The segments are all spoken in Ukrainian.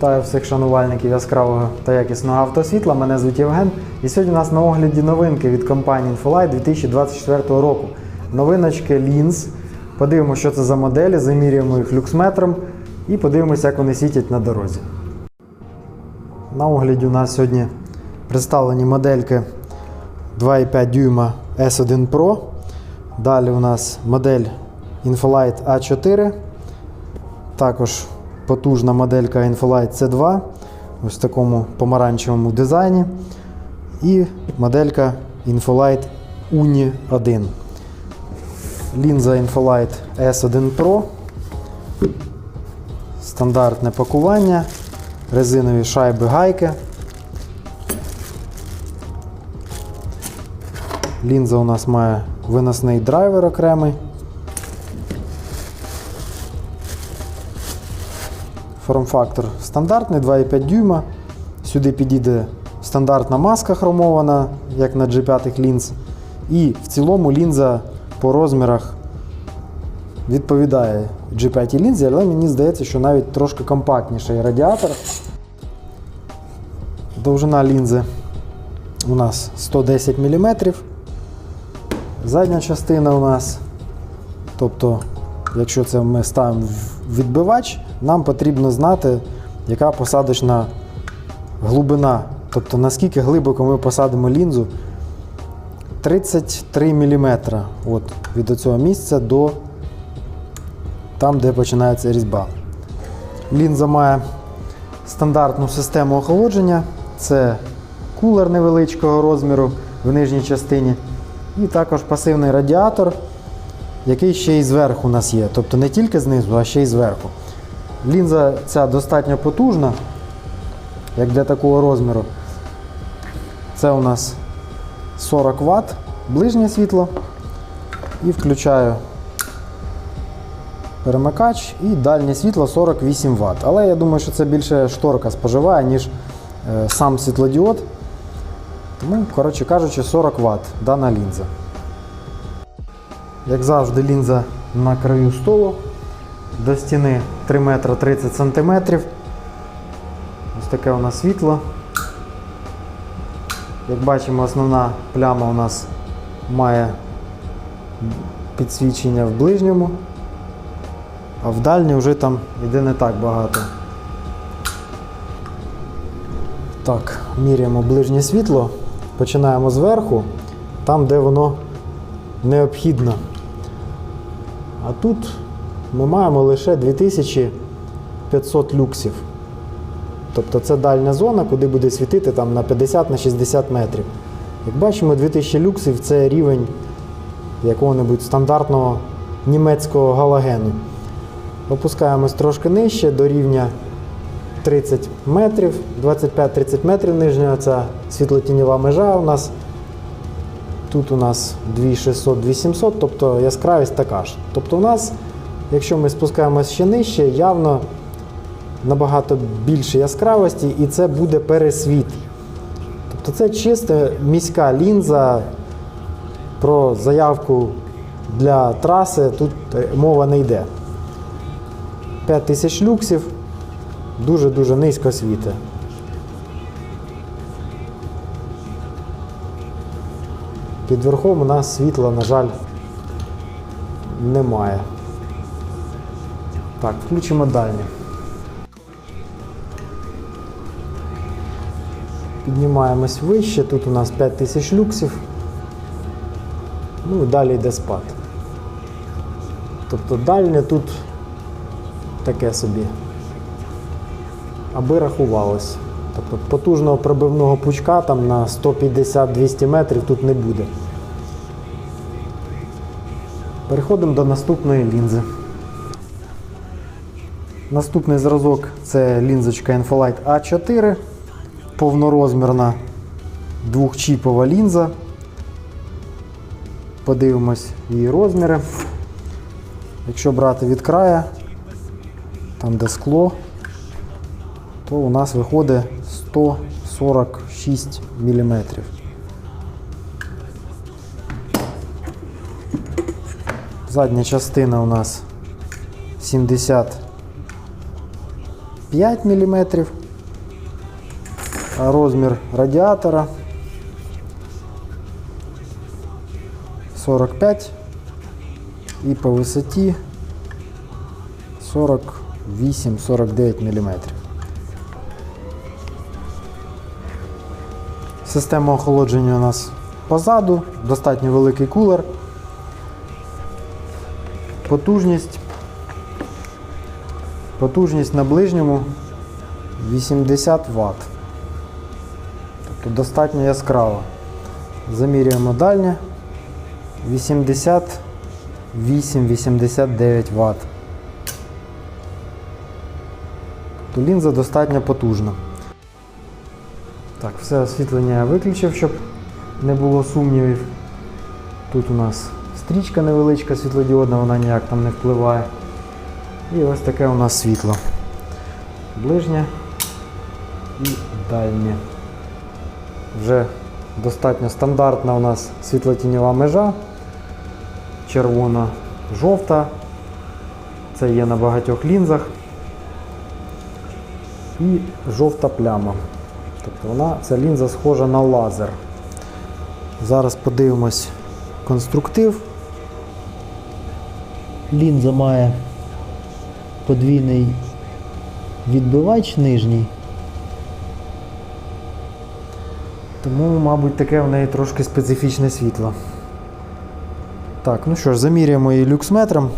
Вітаю всіх шанувальників яскравого та якісного автосвітла. Мене звуть Євген. І сьогодні у нас на огляді новинки від компанії Infolight 2024 року. Новиночки лінз. Подивимося, що це за моделі, замірюємо їх люксметром і подивимося, як вони світять на дорозі. На огляді у нас сьогодні представлені модельки 2,5 дюйма S1 Pro. Далі у нас модель Infolight A4. Також потужна моделька Infolight C2 ось в такому помаранчевому дизайні. І моделька Infolight Uni 1. Лінза Infolight S1 Pro. Стандартне пакування, резинові шайби гайки. Лінза у нас має виносний драйвер окремий. Форм-фактор стандартний 2,5 дюйма. Сюди підійде стандартна маска хромована, як на G5 лінз. І в цілому лінза по розмірах відповідає G5 лінзі, але мені здається, що навіть трошки компактніший радіатор. Довжина лінзи у нас 110 мм. Задня частина у нас, тобто, якщо це ми ставимо в відбивач, нам потрібно знати, яка посадочна глибина, тобто наскільки глибоко ми посадимо лінзу. 33 мм от, від цього місця до там, де починається різьба. Лінза має стандартну систему охолодження, це кулер невеличкого розміру в нижній частині. І також пасивний радіатор, який ще й зверху у нас є. Тобто не тільки знизу, а ще й зверху. Лінза ця достатньо потужна, як для такого розміру. Це у нас 40 Вт ближнє світло. І включаю перемикач і дальнє світло 48 Вт. Але я думаю, що це більше шторка споживає, ніж е, сам світлодіод. Тому, коротше кажучи, 40 Вт дана лінза. Як завжди, лінза на краю столу. До стіни 3 метра 30 сантиметрів. Ось таке у нас світло. Як бачимо, основна пляма у нас має підсвічення в ближньому, а в дальній вже там йде не так багато. Так, міряємо ближнє світло. Починаємо зверху, там, де воно необхідно. А тут ми маємо лише 2500 люксів. Тобто це дальня зона, куди буде світити там, на 50-60 метрів. Як бачимо, 2000 люксів це рівень якого-небудь стандартного німецького галогену. Опускаємось трошки нижче до рівня 30 метрів, 25-30 метрів нижня ця світлотіньова межа у нас. Тут у нас 2600-2700, тобто яскравість така ж. Тобто у нас, якщо ми спускаємось ще нижче, явно набагато більше яскравості і це буде пересвіт. Тобто це чиста міська лінза. Про заявку для траси тут мова не йде. 5000 люксів, дуже-дуже низько світи. Під верхом у нас світла, на жаль, немає. Так, включимо дальнє. Піднімаємось вище, тут у нас 5000 люксів. Ну і далі йде спад. Тобто дальнє тут таке собі. Аби рахувалось. Тобто потужного пробивного пучка там на 150-200 метрів тут не буде. Переходимо до наступної лінзи. Наступний зразок це лінзочка Infolight A4, повнорозмірна двохчіпова лінза. Подивимось її розміри. Якщо брати від краю, там де скло, то у нас виходить 146 мм. Задня частина у нас 70 5 мм, а розмір радіатора 45 і по висоті 48-49 мм. Система охолодження у нас позаду, достатньо великий кулер. Потужність. Потужність на ближньому 80 Вт. Тобто достатньо яскраво. Замірюємо дальнє 88-89 Вт. Тобто лінза достатньо потужна. Так, все освітлення я виключив, щоб не було сумнівів. Тут у нас стрічка невеличка світлодіодна, вона ніяк там не впливає. І ось таке у нас світло. Ближнє і дальнє. Вже достатньо стандартна у нас світлотіньова межа. Червона, жовта. Це є на багатьох лінзах. І жовта пляма. Тобто вона, ця лінза схожа на лазер. Зараз подивимось конструктив. Лінза має подвійний відбивач нижній. Тому, мабуть, таке в неї трошки специфічне світло. Так, ну що ж, заміряємо її люксметром.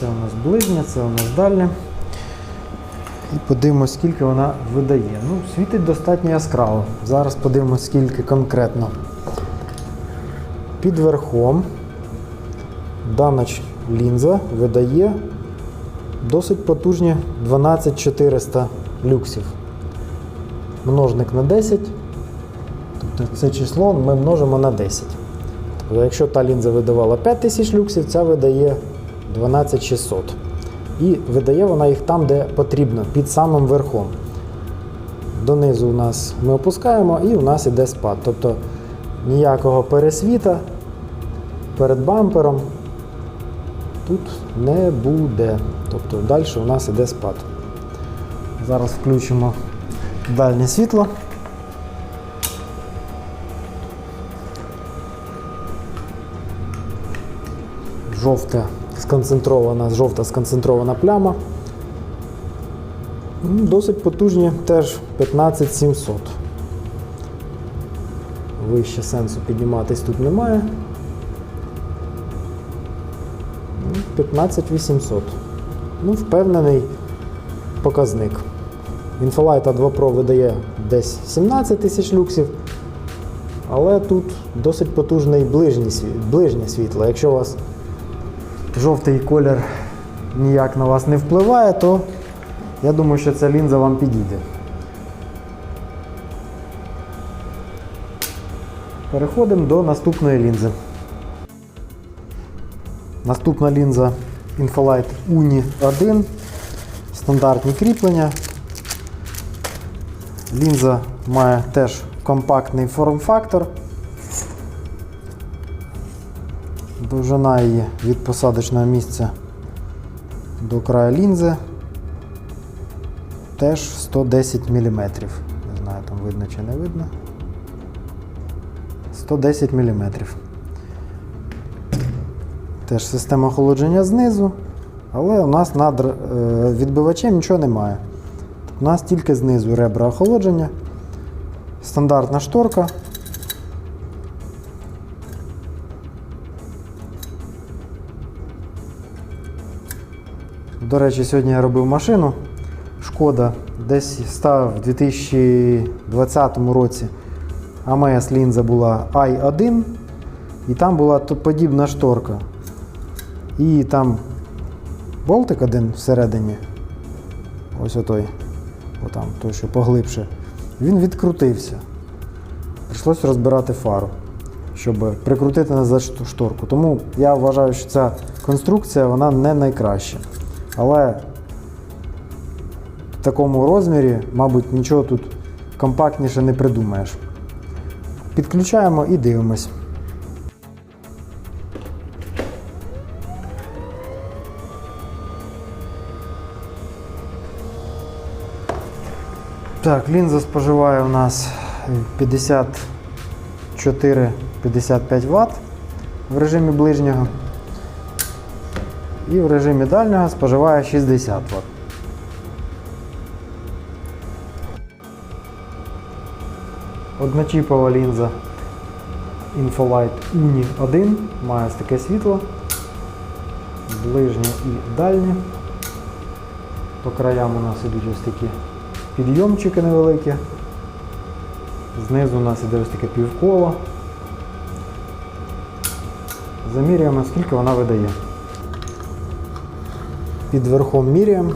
Це у нас ближнє, це у нас дальнє. І подивимось, скільки вона видає. Ну, світить достатньо яскраво. Зараз подивимось, скільки конкретно. Під верхом дана лінза видає досить потужні 12400 люксів. Множник на 10. Тобто це число ми множимо на 10. Тобто, якщо та лінза видавала 5000 люксів, ця видає 12600. І видає вона їх там, де потрібно, під самим верхом. Донизу у нас ми опускаємо і у нас іде спад. Тобто ніякого пересвіта перед бампером тут не буде. Тобто далі у нас іде спад. Зараз включимо дальнє світло. Жовта сконцентрована, жовта сконцентрована пляма. Ну, Досить потужні теж 15700. Вище сенсу підніматись тут немає. Ну, 15800. Ну, впевнений показник. Infolight A2 Pro видає десь 17 тисяч люксів, але тут досить потужний ближнє світло. Якщо у вас жовтий колір ніяк на вас не впливає, то я думаю, що ця лінза вам підійде. Переходимо до наступної лінзи. Наступна лінза Infolight Uni 1. Стандартні кріплення. Лінза має теж компактний форм-фактор. Довжина її від посадочного місця до краю лінзи теж 110 мм. Не знаю, там видно чи не видно. 110 мм. Теж система охолодження знизу, але у нас над е, відбивачем нічого немає. У нас тільки знизу ребра охолодження, стандартна шторка. До речі, сьогодні я робив машину. Шкода десь став в 2020 році. АМС лінза була i1, і там була подібна шторка. І там болтик один всередині. Ось отой. Отам, той, що поглибше. Він відкрутився. Прийшлося розбирати фару, щоб прикрутити назад шторку. Тому я вважаю, що ця конструкція вона не найкраща. Але в такому розмірі, мабуть, нічого тут компактніше не придумаєш. Підключаємо і дивимось. Так, лінза споживає у нас 54-55 Вт в режимі ближнього. І в режимі дальнього споживає 60 Вт. Одночіпова лінза Infolight Uni 1 має ось таке світло. Ближнє і дальнє. По краям у нас ідуть ось такі підйомчики невеликі. Знизу у нас іде ось таке півколо. Заміряємо, скільки вона видає. Під верхом міряємо.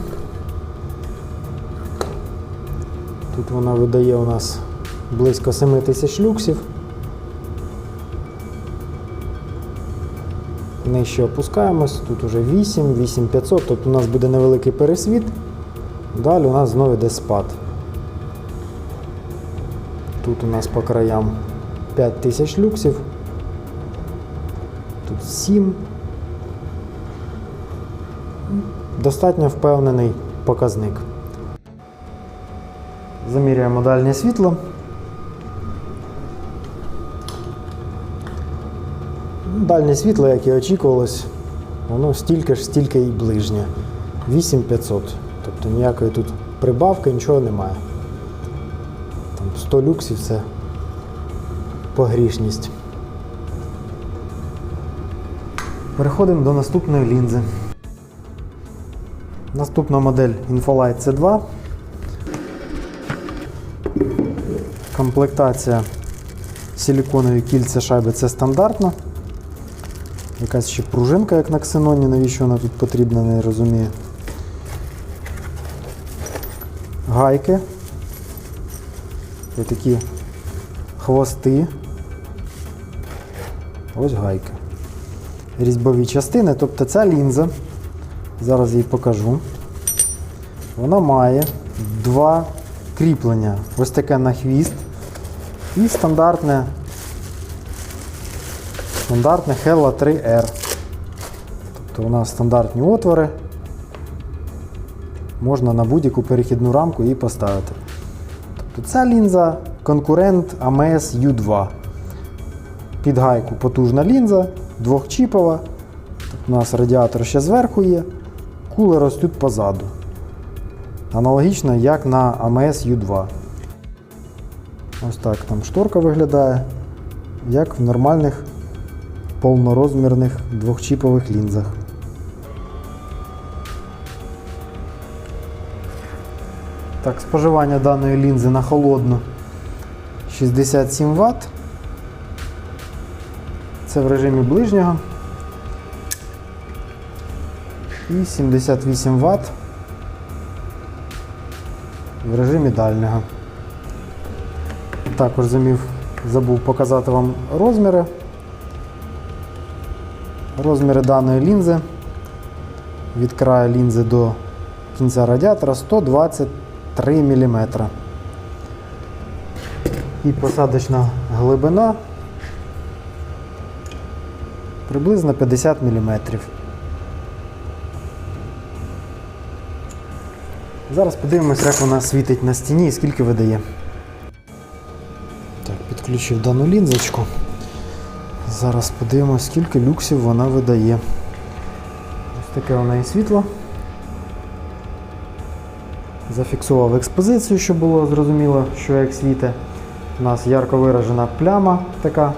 Тут вона видає у нас близько 7 тисяч люксів. Нижче опускаємось, тут уже 8, 8500, тобто у нас буде невеликий пересвіт. Далі у нас знову йде спад. Тут у нас по краям 5000 люксів. Тут 7. Достатньо впевнений показник. Заміряємо дальнє світло. Дальнє світло, як і очікувалось, воно стільки ж, стільки і ближнє. 8500. Тобто ніякої тут прибавки, нічого немає. Там 100 люксів це погрішність. Переходимо до наступної лінзи. Наступна модель Infolight C2. Комплектація силіконові кільця шайби це стандартно. Якась ще пружинка, як на ксеноні, навіщо вона тут потрібна, не розумію. Гайки. Є такі хвости. Ось гайки. Різьбові частини, тобто ця лінза, зараз її покажу. Вона має два кріплення. Ось таке на хвіст і стандартне стандартне Hella 3R. Тобто у нас стандартні отвори. Можна на будь-яку перехідну рамку її поставити. Тобто ця лінза конкурент AMS U2. Під гайку потужна лінза, двохчіпова. Тут у нас радіатор ще зверху є, кулер ось тут позаду. Аналогічно, як на AMS U2. Ось так там шторка виглядає, як в нормальних повнорозмірних двохчіпових лінзах. Так, споживання даної лінзи на холодну 67 Вт. Це в режимі ближнього. І 78 Вт в режимі дальнього. Також замів, забув показати вам розміри. Розміри даної лінзи від краю лінзи до кінця радіатора 123 мм. І посадочна глибина приблизно 50 мм. Зараз подивимося, як вона світить на стіні і скільки видає. Так, підключив дану лінзочку. Зараз подивимося, скільки люксів вона видає. Ось таке вона і світло. Зафіксував експозицію, щоб було зрозуміло, що як світе. У нас ярко виражена пляма, така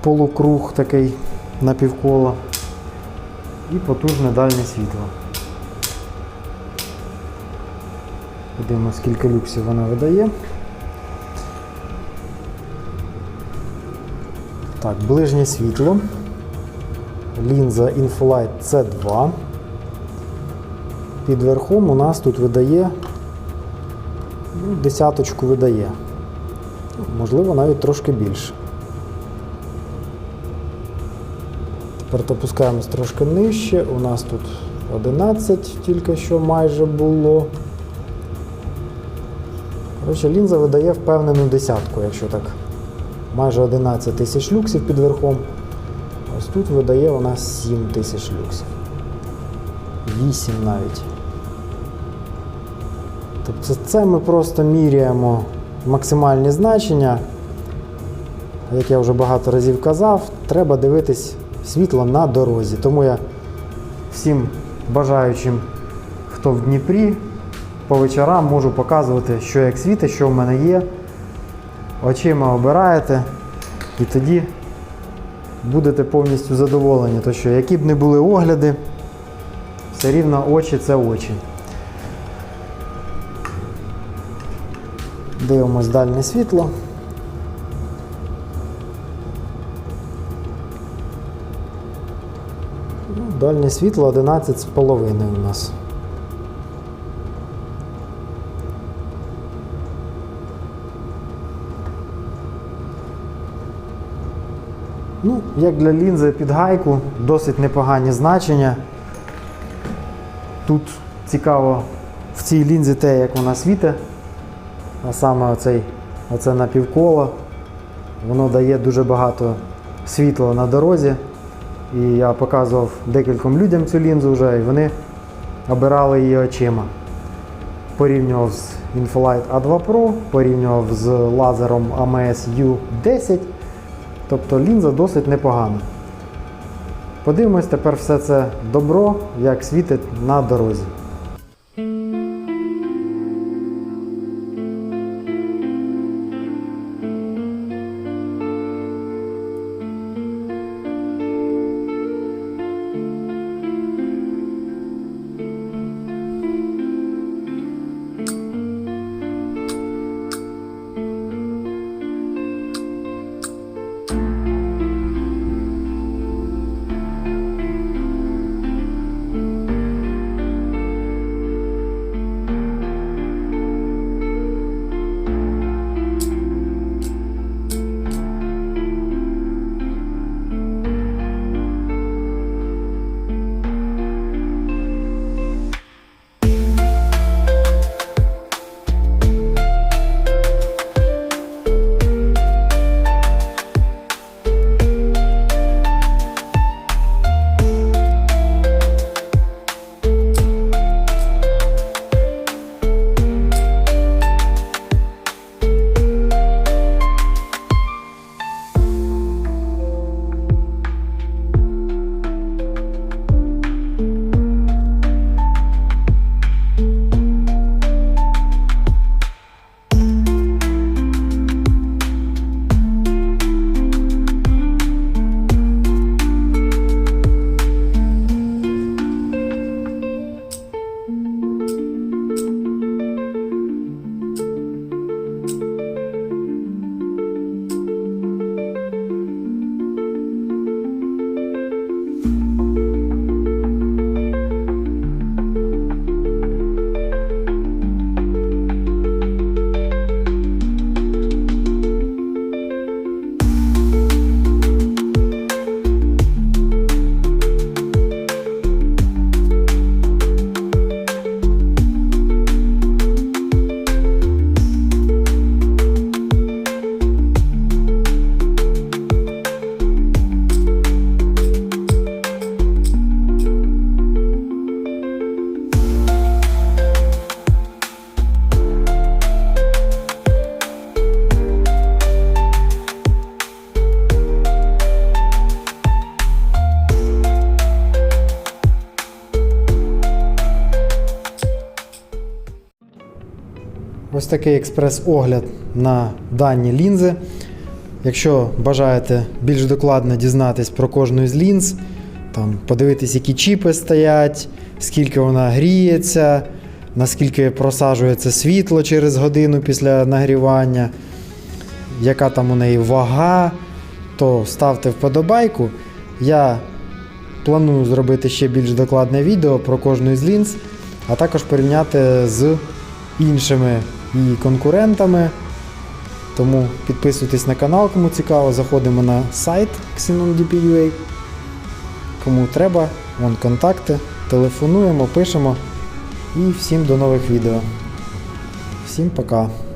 полукруг такий напівколо. І потужне дальнє світло. Подивимося, скільки люксів вона видає. Так, ближнє світло. Лінза Infolight C2. Під верхом у нас тут видає ну, десяточку видає. Можливо, навіть трошки більше. Тепер опускаємось трошки нижче. У нас тут 11 тільки що майже було. Коротше, лінза видає впевнену десятку, якщо так. Майже 11 тисяч люксів під верхом. Ось тут видає нас 7 тисяч люксів. 8 навіть. Тобто це ми просто міряємо максимальні значення. Як я вже багато разів казав, треба дивитись світло на дорозі. Тому я всім бажаючим, хто в Дніпрі, по вечорам можу показувати, що як світить, що в мене є. Очима обираєте, і тоді будете повністю задоволені. То що, які б не були огляди, все рівно очі це очі. Дивимось дальнє світло. Ну, Дальнє світло 11,5 у нас. Ну, як для лінзи під гайку, досить непогані значення. Тут цікаво в цій лінзі те, як вона світить. А саме оцей, оце напівколо, воно дає дуже багато світла на дорозі. І я показував декільком людям цю лінзу вже, і вони обирали її очима. Порівнював з Infolight A2 Pro, порівнював з лазером AMS U10. Тобто лінза досить непогана. Подивимось тепер все це добро, як світить на дорозі. Ось такий експрес-огляд на дані лінзи. Якщо бажаєте більш докладно дізнатись про кожну з лінз, там, подивитись, які чіпи стоять, скільки вона гріється, наскільки просаджується світло через годину після нагрівання, яка там у неї вага, то ставте вподобайку. Я планую зробити ще більш докладне відео про кожну з лінз, а також порівняти з іншими її конкурентами. Тому підписуйтесь на канал, кому цікаво, заходимо на сайт XenonDP.ua. Кому треба, вон контакти, телефонуємо, пишемо. І всім до нових відео. Всім пока!